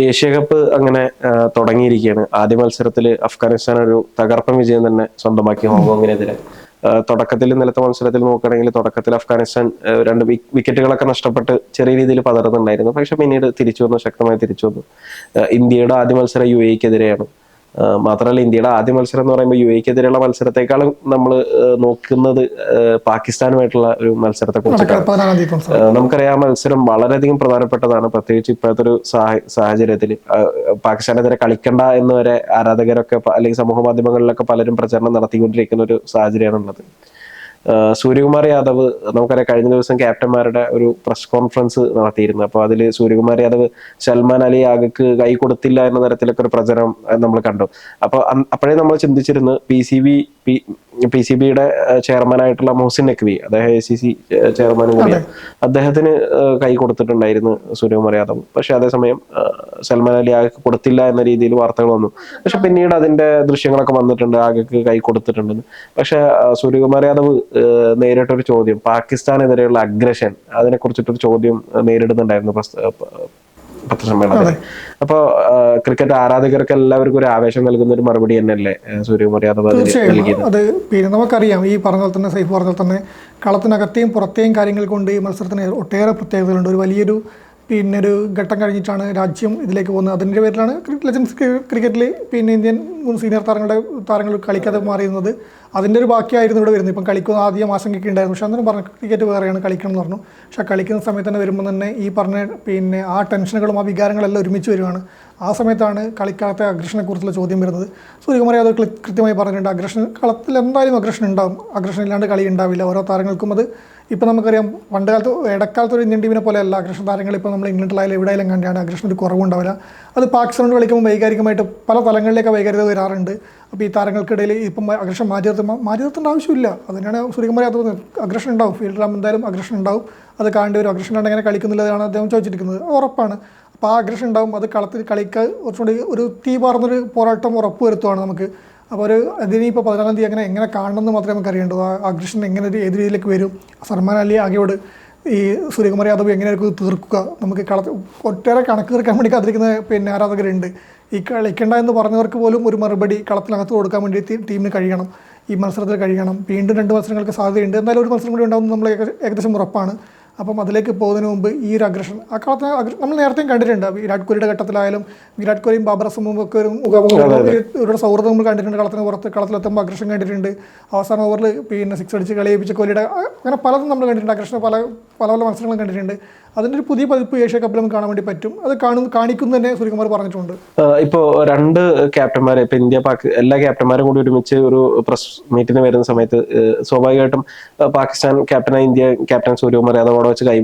Asia cup അങ്ങനെ തുടങ്ങിയിരിക്കുകയാണ്. ആദ്യ മത്സരത്തിൽ അഫ്ഗാനിസ്ഥാൻ ഒരു തകർപ്പൻ വിജയം തന്നെ സ്വന്തമാക്കി ഹോങ്കോങ്ങിനെതിരെ. തുടക്കത്തിൽ ഇന്നലത്തെ മത്സരത്തിൽ നോക്കുകയാണെങ്കിൽ തുടക്കത്തിൽ അഫ്ഗാനിസ്ഥാൻ രണ്ട് വിക്കറ്റുകളൊക്കെ നഷ്ടപ്പെട്ട് ചെറിയ രീതിയിൽ പതറുന്നുണ്ടായിരുന്നു. പക്ഷെ പിന്നീട് തിരിച്ചു വന്നു ശക്തമായി തിരിച്ചു വന്നു. ഇന്ത്യയുടെ ആദ്യ മത്സരം യു എക്കെതിരെയാണ് മാത്രമല്ല ഇന്ത്യയുടെ ആദ്യ മത്സരം എന്ന് പറയുമ്പോൾ യു എക്കെതിരെയുള്ള മത്സരത്തെക്കാളും നമ്മൾ നോക്കുന്നത് പാകിസ്ഥാനുമായിട്ടുള്ള ഒരു മത്സരത്തെ കുറിച്ച് നമുക്കറിയാം ആ മത്സരം വളരെയധികം പ്രധാനപ്പെട്ടതാണ്. പ്രത്യേകിച്ച് ഇപ്പോഴത്തെ ഒരു സാഹ- സാഹചര്യത്തിൽ പാകിസ്ഥാനെതിരെ കളിക്കണ്ട എന്ന് വരെ ആരാധകരൊക്കെ അല്ലെങ്കിൽ സമൂഹ മാധ്യമങ്ങളിലൊക്കെ പലരും പ്രചരണം നടത്തിക്കൊണ്ടിരിക്കുന്ന ഒരു സാഹചര്യമാണുള്ളത്. സൂര്യകുമാർ യാദവ് നമുക്കറിയാം കഴിഞ്ഞ ദിവസം ക്യാപ്റ്റന്മാരുടെ ഒരു പ്രസ് കോൺഫറൻസ് നടത്തിയിരുന്നു. അപ്പോൾ അതിൽ സൂര്യകുമാർ യാദവ് സൽമാൻ അലി ആഗക്ക് കൈ കൊടുത്തില്ല എന്ന തരത്തിലൊക്കെ ഒരു പ്രചരണം നമ്മൾ കണ്ടു. അപ്പോൾ അപ്പോഴേ നമ്മൾ ചിന്തിച്ചിരുന്നു P C B P C ബിയുടെ ചെയർമാനായിട്ടുള്ള മോസിൻ നഖ്വി അദ്ദേഹം എ സി സി ചെയർമാനും കൂടിയാണ്. അദ്ദേഹത്തിന് കൈ കൊടുത്തിട്ടുണ്ടായിരുന്നു സൂര്യകുമാർ യാദവ്. പക്ഷെ അതേസമയം സൽമാൻ അലി ആകെ കൊടുത്തില്ല എന്ന രീതിയിൽ വാർത്തകൾ വന്നു. പക്ഷെ പിന്നീട് അതിന്റെ ദൃശ്യങ്ങളൊക്കെ വന്നിട്ടുണ്ട് ആഗക്ക് കൈ കൊടുത്തിട്ടുണ്ടെന്ന്. പക്ഷെ സൂര്യകുമാർ യാദവ് നേരിട്ടൊരു ചോദ്യം പാകിസ്ഥാനെതിരെയുള്ള അഗ്രഷൻ അതിനെ കുറിച്ചിട്ടൊരു ചോദ്യം നേരിടുന്നുണ്ടായിരുന്നു പ്രസ്- ഏഹ് പ- അപ്പോ ക്രിക്കറ്റ് ആരാധകർക്ക് എല്ലാവർക്കും ഒരു ആവേശം നൽകുന്ന ഒരു മറുപടി തന്നെയല്ലേ സൂര്യകുമാർ യാദവ് തീർച്ചയായും. അത് പിന്നെ നമുക്കറിയാം. ഈ പറഞ്ഞ പോലെ തന്നെ സൈഫ് പറഞ്ഞ പോലെ തന്നെ കളത്തിനകത്തെയും പുറത്തെയും കാര്യങ്ങൾ കൊണ്ട് ഈ മത്സരത്തിന് ഒട്ടേറെ പ്രത്യേകതകളുണ്ട്. ഒരു വലിയൊരു പിന്നെ ഒരു ഘട്ടം കഴിഞ്ഞിട്ടാണ് രാജ്യം ഇതിലേക്ക് പോകുന്നത്. അതിന്റെ പേരിലാണ് ലെജൻസ് ക്രിക്കറ്റിൽ പിന്നെ ഇന്ത്യൻ സീനിയർ താരങ്ങളുടെ താരങ്ങൾ കളിക്കാതെ മാറിയിരുന്നത്. അതിന്റെ ഒരു ബാക്കിയായിരുന്നു ഇവിടെ വരുന്നത്. ഇപ്പം കളിക്കുന്ന ആദ്യം ആശങ്കയ്ക്ക് ഉണ്ടായിരുന്നു. പക്ഷേ അന്നേരം പറഞ്ഞു ക്രിക്കറ്റ് വേറെയാണ് കളിക്കണം എന്ന് പറഞ്ഞു. പക്ഷേ കളിക്കുന്ന സമയത്ത് തന്നെ വരുമ്പോൾ തന്നെ ഈ പറഞ്ഞ പിന്നെ ആ ടെൻഷനുകളും ആ വികാരങ്ങളെല്ലാം ഒരുമിച്ച് വരുവാണ് ആ സമയത്താണ് കളിക്കാത്ത അഗ്രഷനെക്കുറിച്ചുള്ള ചോദ്യം വരുന്നത്. സൂര്യകുമാർ യാദവ് കൃ- കൃത്യമായി പറഞ്ഞിട്ടുണ്ട് അഗ്രഷൻ കളത്തിൽ എന്തായാലും അഗ്രഷൻ ഉണ്ടാവും അഗ്രഷൻ ഇല്ലാണ്ട് കളി ഉണ്ടാവില്ല. ഓരോ താരങ്ങൾക്കും അത് ഇപ്പം നമുക്കറിയാം പണ്ട് കാലത്ത് ഇടക്കാലത്ത് ഒരു ഇന്ത്യൻ ടീമിനെ പോലെ അല്ല അഗ്രഷൻ താരങ്ങൾ ഇപ്പോൾ നമ്മൾ ഇംഗ്ലണ്ടിലായാലും എവിടെയായാലും കണ്ടാണ് അഗ്രഷൻ ഒരു കുറവുണ്ടാവില്ല അത് പാകിസ്ഥാനോട് കളിക്കുമ്പോൾ വൈകാരികമായിട്ട് പല തലങ്ങളിലേക്ക് വൈകാരികത വരാറുണ്ട്. അപ്പോൾ ഈ താരങ്ങൾക്കിടയിൽ ഇപ്പം അഗ്രഷൻ മാറ്റി നിർത്തുമ്പോൾ മാറ്റി നിർത്തേണ്ട ആവശ്യമില്ല. അതിനാണ് സൂര്യകുമാർ അഗ്രഷൻ ഉണ്ടാവും. ഫീൽഡിലാകുമ്പോൾ എന്തായാലും അഗ്രഷൻ ഉണ്ടാവും. അത് കാണേണ്ടി വരും. അഗ്രഷൻ ഉണ്ടെങ്കിൽ എങ്ങനെ കളിക്കുന്നില്ലതാണ് അദ്ദേഹം ചോദിച്ചിരിക്കുന്നത്. ഉറപ്പാണ്. അപ്പോൾ ആ അഗ്രഷൻ ഉണ്ടാവും. അത് കളത്തിൽ കളിക്കാൻ കുറച്ചുകൂടി ഒരു തീ പാർന്നൊരു പോരാട്ടം ഉറപ്പ് വരുത്തുവാണ് നമുക്ക്. അപ്പോൾ ഒരു അതിന് ഇപ്പോൾ പതിനാലാം തീയതി അങ്ങനെ എങ്ങനെ കാണണമെന്ന് മാത്രമേ നമുക്ക് അറിയേണ്ടൂ. ആ അഗ്രഷൻ എങ്ങനെ ഏത് രീതിയിലേക്ക് വരും? സൽമാൻ അലി ആകെയോട് ഈ സൂര്യകുമാർ യാദവ് എങ്ങനെയായിരിക്കും തീർക്കുക? നമുക്ക് കള ഒട്ടേറെ കണക്ക് തീർക്കാൻ വേണ്ടി കാത്തിരിക്കുന്ന പിന്നെ ആരാധകരുണ്ട്. ഈ കളിക്കണ്ട എന്ന് പറഞ്ഞവർക്ക് പോലും ഒരു മറുപടി കളത്തിനകത്ത് കൊടുക്കാൻ വേണ്ടി ടീമിന് കഴിയണം. ഈ മത്സരത്തിൽ കഴിയണം. വീണ്ടും രണ്ട് മത്സരങ്ങൾക്ക് സാധ്യതയുണ്ട്. എന്തായാലും ഒരു മത്സരം കൂടി ഉണ്ടാകുമെന്ന് നമ്മൾ ഏകദേശം ഉറപ്പാണ്. അപ്പം അതിലേക്ക് പോകുന്നതിന് മുമ്പ് ഈ ഒരു അഗ്രഷൻ ആ കാലത്ത് നമ്മൾ നേരത്തെയും കണ്ടിട്ടുണ്ട്. വിരാട് കോഹ്ലിയുടെ ഘട്ടത്തിലായാലും വിരാട് കോഹ്ലിയും ബാബർ അസമും ഒക്കെ ഒരു ഒരു സൗഹൃദം നമ്മൾ കണ്ടിട്ടുണ്ട്. കളത്തിന് പുറത്ത് കളത്തിലെത്തുമ്പോൾ അഗ്രഷൻ കണ്ടിട്ടുണ്ട്. അവസാന ഓവറിൽ പിന്നെ സിക്സ് അടിച്ച് കളിയേപ്പിച്ച കോഹ്ലിയുടെ അങ്ങനെ പലതും നമ്മൾ കണ്ടിട്ടുണ്ട്. അഗ്രഷൻ പല പല പല മത്സരങ്ങളും കണ്ടിട്ടുണ്ട്. അതിന്റെ ഒരു പുതിയ പതിപ്പ് ഏഷ്യ കപ്പിൽ നമുക്ക് കാണാൻ വേണ്ടി പറ്റും. അത് കാണും കാണിക്കുന്നു തന്നെ സൂര്യകുമാർ പറഞ്ഞിട്ടുണ്ട്. ഇപ്പോൾ ഇപ്പോ രണ്ട് ക്യാപ്റ്റന്മാരെ ഇപ്പോൾ ഇന്ത്യ പാക് എല്ലാ ക്യാപ്റ്റന്മാരും കൂടി ഒരുമിച്ച് ഒരു പ്രസ് മീറ്റിന് വരുന്ന സമയത്ത് സ്വാഭാവികമായിട്ടും പാകിസ്ഥാൻ ക്യാപ്റ്റനായ ഇന്ത്യ ക്യാപ്റ്റൻ സൂര്യകുമാർ യാദവ് അവിടെ വെച്ച് കൈ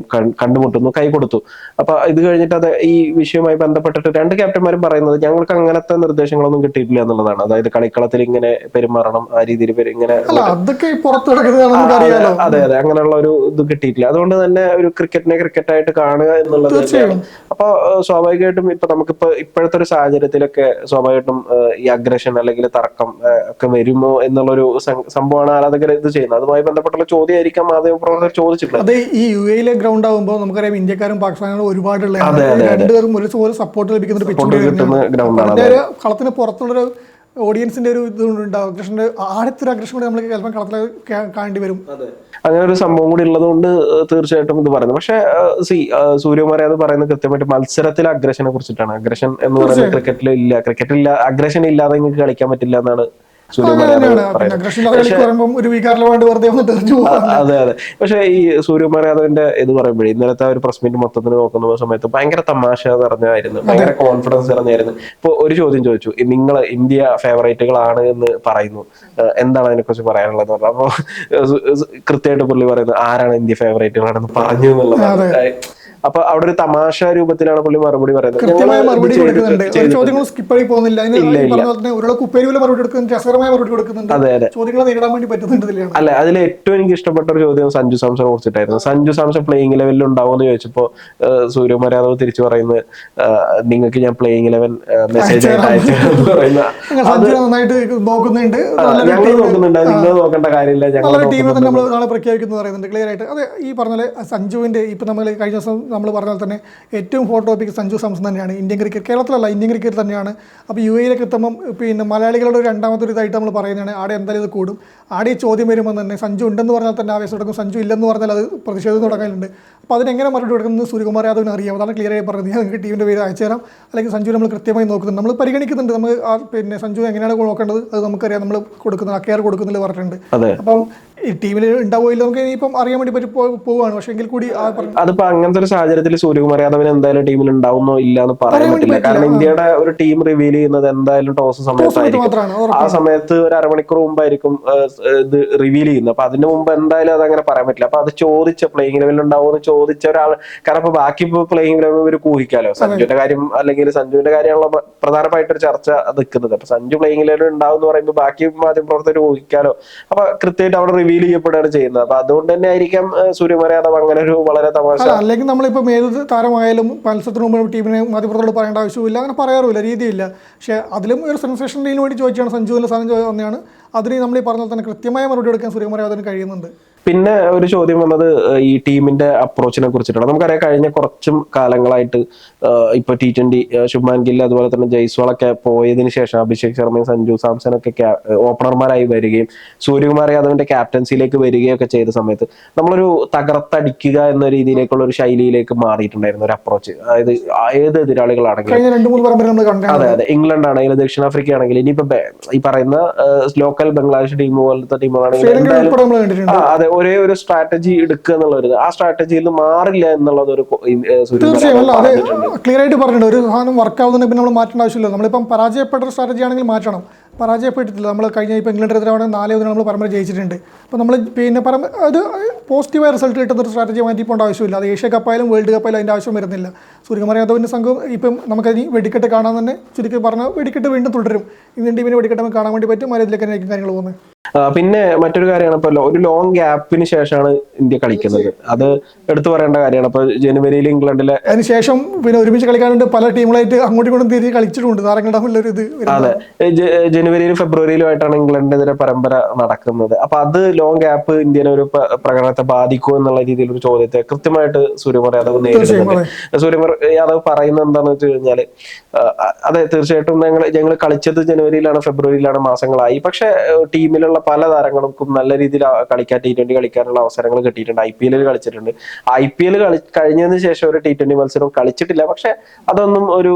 കണ്ടുമുട്ടുന്നു കൈ കൊടുത്തു. അപ്പൊ ഇത് കഴിഞ്ഞിട്ട് അത് ഈ വിഷയവുമായി ബന്ധപ്പെട്ടിട്ട് രണ്ട് ക്യാപ്റ്റന്മാരും പറയുന്നത് ഞങ്ങൾക്ക് അങ്ങനത്തെ നിർദ്ദേശങ്ങളൊന്നും കിട്ടിയിട്ടില്ല എന്നുള്ളതാണ്. അതായത് കളിക്കളത്തിൽ ഇങ്ങനെ പെരുമാറണം ആ രീതിയിൽ ഇങ്ങനെ അതൊക്കെ പുറത്ത് അതെ അതെ അങ്ങനെയുള്ള ഒരു ഇത് കിട്ടിയിട്ടില്ല. അതുകൊണ്ട് തന്നെ ഒരു ക്രിക്കറ്റിനെ ക്രിക്കറ്റായിട്ട് കാണുക എന്നുള്ളത് തന്നെയാണ്. അപ്പൊ സ്വാഭാവികമായിട്ടും ഇപ്പൊ നമുക്കിപ്പോ ഇപ്പോഴത്തെ ഒരു സാഹചര്യത്തിലൊക്കെ സ്വാഭാവികമായിട്ടും ഈ അഗ്രഷൻ അല്ലെങ്കിൽ തർക്കം ഒക്കെ വരുമോ എന്നുള്ളൊരു സംഭവമാണ് ആരാധകർ ഇത് ചെയ്യുന്നത്. അതുമായി ബന്ധപ്പെട്ടുള്ള ചോദ്യമായിരിക്കാം മാധ്യമപ്രവർത്തകർ ചോദിച്ചിട്ടുള്ളത്. അതെ ഈ യു എയിലെ ഗ്രൗണ്ട് ആകുമ്പോൾ നമുക്കറിയാം ഇന്ത്യക്കാരും പാകിസ്ഥാനും ഒരുപാടുള്ള. രണ്ടുപേരും ഒരു സപ്പോർട്ട് ലഭിക്കുന്ന ഒരു ഗ്രൗണ്ടാണ് കളത്തിന് പുറത്തുള്ളൊരു ഓഡിയൻസിന്റെ ഒരു ഇത് കൃഷ്ണന്റെ ഒരു അഗ്രഷൻ കൂടി നമ്മൾ ചിലപ്പോൾ കളത്തിൽ കാണേണ്ടി വരും. അങ്ങനെ ഒരു സംഭവം കൂടി ഉള്ളതുകൊണ്ട് തീർച്ചയായിട്ടും ഇത് പറയുന്നത് പക്ഷേ സി സൂര്യകുമാരെ അത് പറയുന്നത് കൃത്യമായിട്ട് മത്സരത്തിലെ അഗ്രഷനെ കുറിച്ചിട്ടാണ്. അഗ്രഷൻ എന്ന് പറയുന്നത് ക്രിക്കറ്റിൽ ഇല്ല. ക്രിക്കറ്റിൽ അഗ്രഷൻ ഇല്ലാതെ നിങ്ങൾക്ക് കളിക്കാൻ പറ്റില്ല എന്നാണ് അതെ അതെ. പക്ഷേ ഈ സൂര്യകുമാർ യാദവിന്റെ ഇത് പറയുമ്പോഴേ ഇന്നലത്തെ ഒരു പ്രസ് മീറ്റ് മൊത്തത്തിൽ നോക്കുന്ന സമയത്ത് ഭയങ്കര തമാശ നിറഞ്ഞായിരുന്നു ഭയങ്കര കോൺഫിഡൻസ് നിറഞ്ഞായിരുന്നു ഇപ്പൊ ഒരു ചോദ്യം ചോദിച്ചു നിങ്ങൾ ഇന്ത്യ ഫേവറേറ്റുകളാണ് എന്ന് പറയുന്നു? എന്താണ് അതിനെ കുറിച്ച് പറയാനുള്ളത്? അപ്പൊ കൃത്യമായിട്ട് പുള്ളി പറയുന്നത് ആരാണ് ഇന്ത്യ ഫേവറേറ്റുകളാണെന്ന് പറഞ്ഞു എന്നുള്ളതാണ് അപ്പൊ അവിടെ ഒരു തമാശ രൂപത്തിലാണ് പുള്ളി മറുപടി പറയുന്നത്. കൃത്യമായ മറുപടി കൊടുക്കുന്നുണ്ട്. ചോദ്യങ്ങൾ സ്കിപ്പ് ആയി പോകുന്നില്ല. മറുപടി കൊടുക്കുന്നുണ്ട്. രസകരമായ മറുപടി കൊടുക്കുന്നുണ്ട്. അതെ അതെ. ചോദ്യങ്ങളെ നേരിടാൻ വേണ്ടി പറ്റുന്നുണ്ട് അല്ല? അതിൽ ഏറ്റവും എനിക്ക് ഇഷ്ടപ്പെട്ട ഒരു ചോദ്യം സഞ്ജു സാംസൺ കുറിച്ചിട്ടായിരുന്നു സഞ്ജു സാംസൺ പ്ലേയിങ് ലെവലിൽ ഉണ്ടാവുമെന്ന് ചോദിച്ചപ്പോ സൂര്യകുമാർ യാദവ് തിരിച്ചു പറയുന്നത് നിങ്ങൾക്ക് ഞാൻ പ്ലേയിങ് ലെവൻ മെസ്സേജ് ആയിട്ട് എന്ന് പറയുന്ന നോക്കുന്നുണ്ട്. നല്ലൊരു ഞങ്ങൾ നോക്കുന്നുണ്ട്. നിങ്ങൾ നോക്കേണ്ട കാര്യമില്ല. ഞങ്ങൾ ടീമിൽ നമ്മൾ നാളെ പ്രഖ്യാപിക്കുന്നു പറയുന്നുണ്ട്. ക്ലിയർ ആയിട്ട്. അതെ ഈ പറഞ്ഞ സഞ്ജുവിന്റെ ഇപ്പൊ നമ്മൾ കഴിഞ്ഞ ദിവസം നമ്മൾ പറഞ്ഞാൽ തന്നെ ഏറ്റവും ഹോട്ട് ടോപ്പിക് സഞ്ജു സാംസൺ തന്നെയാണ്. ഇന്ത്യൻ ക്രിക്കറ്റ് കേരളത്തിലല്ല ഇന്ത്യൻ ക്രിക്കറ്റ് തന്നെയാണ്. അപ്പോൾ യു എയിലേക്ക് എത്തുമ്പം പിന്നെ മലയാളികളുടെ ഒരു രണ്ടാമത്തെ ഒരു ഇതായിട്ട് നമ്മൾ പറയുന്നതാണ് ആടെ എന്തായാലും ഇത് കൂടും. ആടെ ഈ ചോദ്യം വരുമ്പോൾ തന്നെ സഞ്ജു ഉണ്ടെന്ന് പറഞ്ഞാൽ തന്നെ ആവേശം തുടങ്ങും സഞ്ജു ഇല്ലെന്ന് പറഞ്ഞാൽ അത് പ്രതിഷേധം തുടങ്ങാനുണ്ട് അപ്പോൾ അതിനെങ്ങനെ മറുപടി കൊടുക്കുന്നത് സൂര്യകുമാർ യാദവിന് അറിയാം. അതാണ് ക്ലിയർ ആയി പറഞ്ഞത്. ഞാൻ നിങ്ങൾക്ക് ടീമിന്റെ പേര് അയച്ചു തരാം. അല്ലെങ്കിൽ സഞ്ജു നമ്മൾ കൃത്യമായി നോക്കുന്നുണ്ട്. നമ്മൾ പരിഗണിക്കുന്നുണ്ട്. നമ്മൾ ആ പിന്നെ സഞ്ജു എങ്ങനെയാണ് നോക്കേണ്ടത്? അത് നമുക്കറിയാം. നമ്മൾ കൊടുക്കുന്നത് ആ കെയർ കൊടുക്കുന്നില്ല പറഞ്ഞിട്ടുണ്ട്. അപ്പം ഈ ടീമിൽ ഉണ്ടാവോ ഇല്ല നമുക്ക് ഇനിയിപ്പം അറിയാൻ വേണ്ടി പറ്റി പോവാണ് പക്ഷേ എങ്കിൽ കൂടി അതിപ്പോ അങ്ങനത്തെ ഒരു സാഹചര്യത്തിൽ സൂര്യകുമാർ യാദവിന് എന്തായാലും ടീമിൽ ഉണ്ടാവുന്നോ ഇല്ല എന്ന് പറയാൻ പറ്റില്ല. കാരണം ഇന്ത്യയുടെ ഒരു ടീം റിവീൽ ചെയ്യുന്നത് എന്തായാലും ടോസ് സമയത്തായിരിക്കും. ആ സമയത്ത് ഒരു അരമണിക്കൂർ മുമ്പായിരിക്കും ഇത് റിവീൽ ചെയ്യുന്നത്. അപ്പൊ അതിന് മുമ്പ് എന്തായാലും അത് അങ്ങനെ പറയാൻ പറ്റില്ല. അപ്പൊ അത് ചോദിച്ച പ്ലേയിങ് ലെവലിൽ ഉണ്ടാവുമെന്ന് ചോദിച്ച ഒരാൾ കാരണം ഇപ്പൊ ബാക്കി ഇപ്പൊ പ്ലേയിങ് ലെവൽ ഇവർ കൂഹിക്കാലോ സഞ്ജുവിന്റെ കാര്യം അല്ലെങ്കിൽ സഞ്ജുവിന്റെ കാര്യമുള്ള പ്രധാനമായിട്ട് ഒരു ചർച്ച നിൽക്കുന്നത്. അപ്പൊ സഞ്ജു പ്ലേയിങ് ലെവലിൽ ഉണ്ടാവും എന്ന് പറയുമ്പോൾ ബാക്കി മാധ്യമ പ്രവർത്തകർ ഊഹിക്കാലോ? അപ്പൊ കൃത്യമായിട്ട് അവിടെ റിവീൽ ചെയ്യപ്പെടുകയാണ് ചെയ്യുന്നത്. അപ്പൊ അതുകൊണ്ട് തന്നെ ആയിരിക്കാം ആ, അങ്ങനെ ഒരു വളരെ തമാശ. അല്ല അല്ലെങ്കിൽ നമ്മളിപ്പം ഏത് താരമായാലും മത്സരത്തിന് മുമ്പ് ടീമിനെ മാധ്യമപ്രവർത്തകരോട് പറയേണ്ട ആവശ്യമില്ല അങ്ങനെ പറയാറില്ല രീതിയില്ല. പക്ഷേ അതിലും ഒരു സെൻസേഷൻ ഡീലിന് വേണ്ടി ചോദിച്ചാണ് സഞ്ജുവിന്റെ സാധനം തന്നെയാണ് അതിന് നമ്മൾ ഈ പറഞ്ഞ തന്നെ കൃത്യമായ മറുപടി എടുക്കാൻ സൂര്യമര്യാദന് കഴിയുന്നുണ്ട്. പിന്നെ ഒരു ചോദ്യം വന്നത് ഈ ടീമിന്റെ അപ്രോച്ചിനെ കുറിച്ചിട്ടാണ്. നമുക്കറിയാം കഴിഞ്ഞ കുറച്ചും കാലങ്ങളായിട്ട് ഇപ്പൊ ടി ട്വന്റി ശുഭ്മാൻ ഗിൽ അതുപോലെ തന്നെ ജയ്സ്വാളൊക്കെ പോയതിന് ശേഷം അഭിഷേക് ശർമ്മയും സഞ്ജു സാംസൺ ഒക്കെ ഓപ്പണർമാരായി വരികയും സൂര്യകുമാർ യാദവിന്റെ ക്യാപ്റ്റൻസിയിലേക്ക് വരികയൊക്കെ ചെയ്ത സമയത്ത് നമ്മളൊരു തകർത്തടിക്കുക എന്ന രീതിയിലേക്കുള്ള ഒരു ശൈലിയിലേക്ക് മാറിയിട്ടുണ്ടായിരുന്നു ഒരു അപ്രോച്ച്. അതായത് ഏത് എതിരാളികളാണെങ്കിലും. അതെ അതെ. ഇംഗ്ലണ്ട് ആണെങ്കിലും ദക്ഷിണാഫ്രിക്ക ആണെങ്കിലും ഇനിയിപ്പോ ഈ പറയുന്ന ലോക്കൽ ബംഗ്ലാദേശ് ടീം പോലത്തെ ടീമുകളാണെങ്കിലും അതെ ഒരേ ഒരു സ്ട്രാറ്റജി എടുക്കുക എന്നുള്ള ഒരു ഇത്. ആ സ്ട്രാറ്റജിയിൽ നിന്ന് മാറില്ല എന്നുള്ളത് ഒരു തീർച്ചയായും. അല്ല ക്ലിയർ ആയിട്ട് പറഞ്ഞിട്ടുണ്ട്. ഒരു സാധനം വർക്ക് ആവുന്നതിന് പിന്നെ നമ്മൾ മാറ്റേണ്ട ആവശ്യമില്ല നമ്മളിപ്പം പരാജയപ്പെട്ട ഒരു സ്ട്രാറ്റജി ആണെങ്കിൽ മാറ്റണം. പരാജയപ്പെട്ടിട്ടില്ല. നമ്മൾ കഴിഞ്ഞ ഇപ്പോൾ ഇംഗ്ലണ്ടിനെതിരാണ് നാലേ ഒന്നിന് നമ്മൾ പരമ്പര ജയിച്ചിട്ടുണ്ട്. അപ്പോൾ നമ്മൾ പിന്നെ പരമ്പ അത് പോസിറ്റീവായ റിസൾട്ട് കിട്ടുന്ന ഒരു സ്ട്രാറ്റജി മാറ്റി പോകേണ്ട ആവശ്യമില്ല. അത് ഏഷ്യ കപ്പായാലും വേൾഡ് കപ്പായാലും അതിന്റെ ആവശ്യം വരുന്നില്ല. സൂര്യകുമാർ യാദവിന്റെ സംഘം ഇപ്പം നമുക്കതിന് വെടിക്കെട്ട് കാണാൻ തന്നെ ചുരുക്കി പറഞ്ഞാൽ വെടിക്കെട്ട് വീണ്ടും തുടരും. ഇന്ത്യൻ ടീമിന് വെടിക്കെട്ട് നമുക്ക് കാണാൻ വേണ്ടി പറ്റും. അതിലേക്ക് തന്നെയായിരിക്കും കാര്യങ്ങൾ പോകുന്നത്. ആ, പിന്നെ മറ്റൊരു കാര്യമാണ് ഇപ്പൊ ഒരു ലോങ് ഗ്യാപ്പിന് ശേഷമാണ് ഇന്ത്യ കളിക്കുന്നത്. അത് എടുത്തു പറയേണ്ട കാര്യമാണ്. ഇപ്പൊ ജനുവരിയിൽ ഇംഗ്ലണ്ടിലെ അതിനുശേഷം പിന്നെ ഒരുമിച്ച് കളിക്കാനുണ്ട് പല ടീമുകളായിട്ട് അങ്ങോട്ടും ഇങ്ങോട്ടും കളിച്ചിട്ടുണ്ട്. താരങ്ങളുടെ ഇത് അതെ. ജനുവരിയിലും ഫെബ്രുവരിയിലും ആയിട്ടാണ് ഇംഗ്ലണ്ടിനെതിരെ പരമ്പര നടക്കുന്നത്. അപ്പൊ അത് ലോങ് ഗ്യാപ്പ് ഇന്ത്യനെ ഒരു പ്രകടനത്തെ ബാധിക്കുമോ എന്നുള്ള രീതിയിൽ ഒരു ചോദ്യത്തെ കൃത്യമായിട്ട് സൂര്യകുമാർ യാദവ് നേരിടുന്നുണ്ട്. സൂര്യകുമാർ യാദവ് പറയുന്നത് എന്താണെന്ന് വെച്ച് കഴിഞ്ഞാൽ അതെ തീർച്ചയായിട്ടും ഞങ്ങൾ ഞങ്ങൾ കളിച്ചത് ജനുവരിയിലാണ് ഫെബ്രുവരിയിലാണ് മാസങ്ങളായി. പക്ഷെ ടീമിലുള്ള പല താരങ്ങൾക്കും നല്ല രീതിയിൽ കളിക്കാൻ ടി ട്വന്റി കളിക്കാനുള്ള അവസരങ്ങൾ കിട്ടിയിട്ടുണ്ട്. ഐ പി എല്ലിൽ കളിച്ചിട്ടുണ്ട്. ഐ പി എൽ കളി കഴിഞ്ഞതിന് ശേഷം ഒരു ടി ട്വന്റി മത്സരം കളിച്ചിട്ടില്ല. പക്ഷെ അതൊന്നും ഒരു.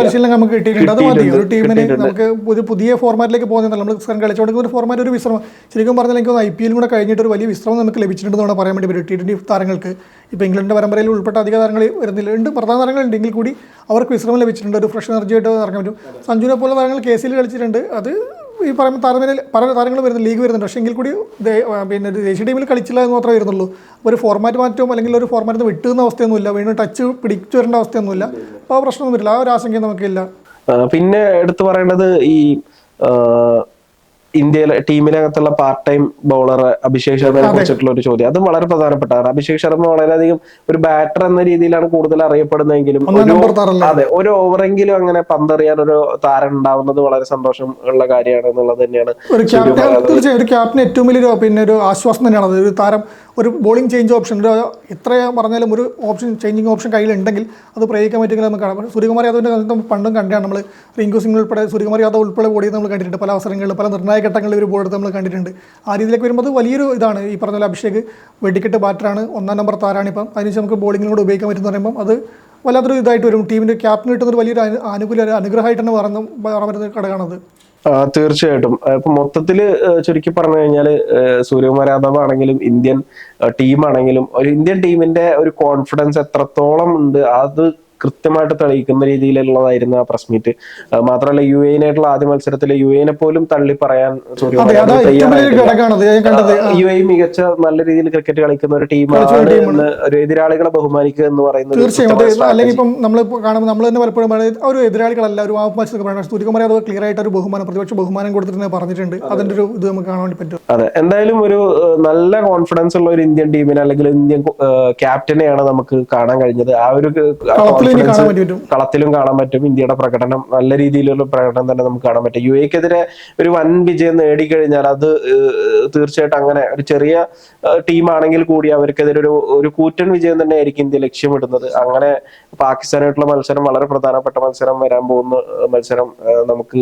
പരിശീലനം നമുക്ക് കിട്ടിയിട്ടുണ്ട്. അത് മതി. ടീമിന് നമുക്ക് പുതിയ ഫോർമാറ്റിലേക്ക് പോകുന്നില്ല നമ്മൾ കളിച്ചുകൊണ്ടിരിക്കുന്ന ഒരു ഫോർമാറ്റ് ഒരു വിശ്രമം. ശരിക്കും പറഞ്ഞാൽ എനിക്ക് ഐ പി എല്ലും കൂടെ കഴിഞ്ഞിട്ട് ഒരു വലിയ വിശ്രമം നമുക്ക് ലഭിച്ചിട്ടുണ്ടെന്നാണ് പറയാൻ വേണ്ടി പറ്റും. ടി ട്വന്റി താരങ്ങൾക്ക്. ഇപ്പോൾ ഇംഗ്ലണ്ടിന്റെ പരമ്പരയിൽ ഉൾപ്പെട്ട അധിക താരങ്ങൾ വരുന്നില്ല. രണ്ട് പ്രധാന താരങ്ങളുണ്ടെങ്കിൽ കൂടി അവർക്ക് വിശ്രമം ലഭിച്ചിട്ടുണ്ട്. ഒരു ഫ്രഷ് എനർജി ആയിട്ട് ഇറങ്ങാൻ പറ്റും. സഞ്ജുവിനെ പോലെ താരങ്ങൾ കെ സിയിൽ കളിച്ചിട്ടുണ്ട്. അത് ഈ പറയുന്ന താരനിരയിൽ പല താരങ്ങൾ വരുന്ന ലീഗ് വരുന്നുണ്ട്. പക്ഷേ എങ്കിൽ കൂടി പിന്നെ ദേശീയ ടീമിൽ കളിച്ചില്ല എന്ന് മാത്രമേ വരുന്നുള്ളൂ. ഒരു ഫോർമാറ്റ് മാറ്റവും അല്ലെങ്കിൽ ഒരു ഫോർമാറ്റ് വിട്ടുന്ന അവസ്ഥയൊന്നുമില്ല. വീണ്ടും ടച്ച് പിടിച്ചു വരേണ്ട അവസ്ഥയൊന്നുമില്ല. അപ്പോൾ ആ പ്രശ്നമൊന്നും വരില്ല. ആ ഒരു ആശങ്കയും നമുക്കില്ല. പിന്നെ എടുത്തു പറയേണ്ടത് ഈ ഇന്ത്യയിലെ ടീമിനകത്തുള്ള പാർട്ട് ടൈം ബൗളർ അഭിഷേക് ശർമ്മയെ കുറിച്ചിട്ടുള്ള ഒരു ചോദ്യം. അതും വളരെ പ്രധാനപ്പെട്ടതാണ്. അഭിഷേക് ശർമ്മ വളരെയധികം ഒരു ബാറ്റർ എന്ന രീതിയിലാണ് കൂടുതൽ അറിയപ്പെടുന്നതെങ്കിലും? അതെ ഒരു ഓവറെങ്കിലും അങ്ങനെ പന്തറിയാൻ ഒരു താരം ഉണ്ടാവുന്നത് വളരെ സന്തോഷം ഉള്ള കാര്യമാണ് എന്നുള്ളത് തന്നെയാണ് ഒരു ക്യാപ്റ്റൻ തീർച്ചയായും ഒരു ക്യാപ്റ്റൻ ഏറ്റവും വലിയൊരു പിന്നെ ഒരു ആശ്വാസം തന്നെയാണ്. അത് ഒരു താരം ഒരു ബോളിംഗ് ചേഞ്ച് ഓപ്ഷൻ ഒരു എത്ര പറഞ്ഞാലും ഒരു ഓപ്ഷൻ ചേഞ്ചിങ് ഓപ്ഷൻ കയ്യിലുണ്ടെങ്കിൽ അത് പ്രയോഗിക്കാൻ പറ്റുമെങ്കിൽ നമുക്ക് കാണാം. പക്ഷേ സൂര്യകുമാർ യാദവിന്റെ കാലത്ത് പണ്ടും കണ്ടാണ് നമ്മൾ റിങ്കു സിംഗ് ഉൾപ്പെടെ സൂര്യകുമാർ യാദവ് ഉൾപ്പെടെ ഓടിയത് നമ്മൾ കണ്ടിട്ടുണ്ട്. പല അവസരങ്ങളിൽ പല നിർണായക ഘട്ടങ്ങളിൽ ഒരു ബോർഡ് നമ്മൾ കണ്ടിട്ടുണ്ട്. ആ രീതിയിലേക്ക് വരുമ്പോൾ വലിയൊരു ഇതാണ്. ഈ പറഞ്ഞ പോലെ അഭിഷേക് വെടിക്കെട്ട് ബാറ്ററാണ് ഒന്നാം നമ്പർ താരാണ്. ഇപ്പം അതിനുശേഷം നമുക്ക് ബോളിങ്ങിനോട് ഉപയോഗിക്കാൻ പറ്റുമെന്ന് പറയുമ്പോൾ അത് വല്ലാത്തൊരു ഇതായിട്ട് വരും. ടീമിന്റെ ക്യാപ്റ്റൻ കിട്ടുന്നൊരു വലിയൊരു അനുകൂല അനുഗ്രഹമായിട്ടാണ് പറഞ്ഞു പറയാൻ പറ്റുന്ന ഘടകമാണത് തീർച്ചയായിട്ടും. ഇപ്പൊ മൊത്തത്തിൽ ചുരുക്കി പറഞ്ഞു കഴിഞ്ഞാൽ സൂര്യകുമാർ യാദവ് ആണെങ്കിലും ഇന്ത്യൻ ടീമാണെങ്കിലും ഒരു ഇന്ത്യൻ ടീമിന്റെ ഒരു കോൺഫിഡൻസ് എത്രത്തോളം ഉണ്ട് അത് കൃത്യമായിട്ട് തെളിയിക്കുന്ന രീതിയിലുള്ളതായിരുന്നു ആ പ്രസ് മീറ്റ് മാത്രമല്ല യു എനായിട്ടുള്ള ആദ്യ മത്സരത്തിൽ യു എനെ പോലും തള്ളി പറയാൻ യു എ മികച്ച നല്ല രീതിയിൽ ക്രിക്കറ്റ് കളിക്കുന്ന ഒരു ടീമാണ് എന്ന് ഒരു എതിരാളികളെ ബഹുമാനിക്കുക എന്ന് പറയുന്നത് തീർച്ചയായും. അല്ലെങ്കിൽ ഇപ്പം നമ്മൾ കാണുമ്പോൾ നമ്മൾ തന്നെ പലപ്പോഴും ഒരു എതിരാളികളല്ല ഒരു ആത്മഹത്യൊക്കെ പറയുന്നത് സൂര്യകുമാർ യാദവ് ക്ലിയർ ആയിട്ട് ഒരു ബഹുമാനം പ്രതിപക്ഷ ബഹുമാനം കൊടുത്തിട്ട് പറഞ്ഞിട്ടുണ്ട്. അതിന്റെ ഒരു ഇത് നമുക്ക് കാണാൻ വേണ്ടി പറ്റും. അതെ എന്തായാലും ഒരു നല്ല കോൺഫിഡൻസ് ഉള്ള ഒരു ഇന്ത്യൻ ടീമിനെ അല്ലെങ്കിൽ ഇന്ത്യൻ ക്യാപ്റ്റനെയാണ് നമുക്ക് കാണാൻ കഴിഞ്ഞത്. ആ ഒരു കോൺഫിഡൻസ് കളത്തിലും കാണാൻ പറ്റും. ഇന്ത്യയുടെ പ്രകടനം നല്ല രീതിയിലുള്ള പ്രകടനം തന്നെ നമുക്ക് കാണാൻ പറ്റും. യു എക്കെതിരെ ഒരു വൻ വിജയം നേടിക്കഴിഞ്ഞാൽ അത് തീർച്ചയായിട്ടും അങ്ങനെ ഒരു ചെറിയ ടീമാണെങ്കിൽ കൂടി അവർക്കെതിരെ ഒരു ഒരു കൂറ്റൻ വിജയം തന്നെ ആയിരിക്കും ഇന്ത്യ ലക്ഷ്യമിടുന്നത്. അങ്ങനെ പാകിസ്ഥാനായിട്ടുള്ള മത്സരം വളരെ പ്രധാനപ്പെട്ട മത്സരം വരാൻ പോകുന്ന മത്സരം നമുക്ക്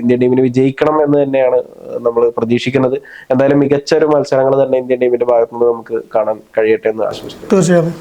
ഇന്ത്യൻ ടീമിന് വിജയിക്കണം എന്ന് തന്നെയാണ് നമ്മൾ പ്രതീക്ഷിക്കുന്നത്. എന്തായാലും മികച്ച ഒരു മത്സരങ്ങൾ തന്നെ ഇന്ത്യൻ ടീമിന്റെ ഭാഗത്തുനിന്ന് നമുക്ക് കാണാൻ കഴിയട്ടെ എന്ന് ആശംസിക്കുന്നു. തീർച്ചയായും.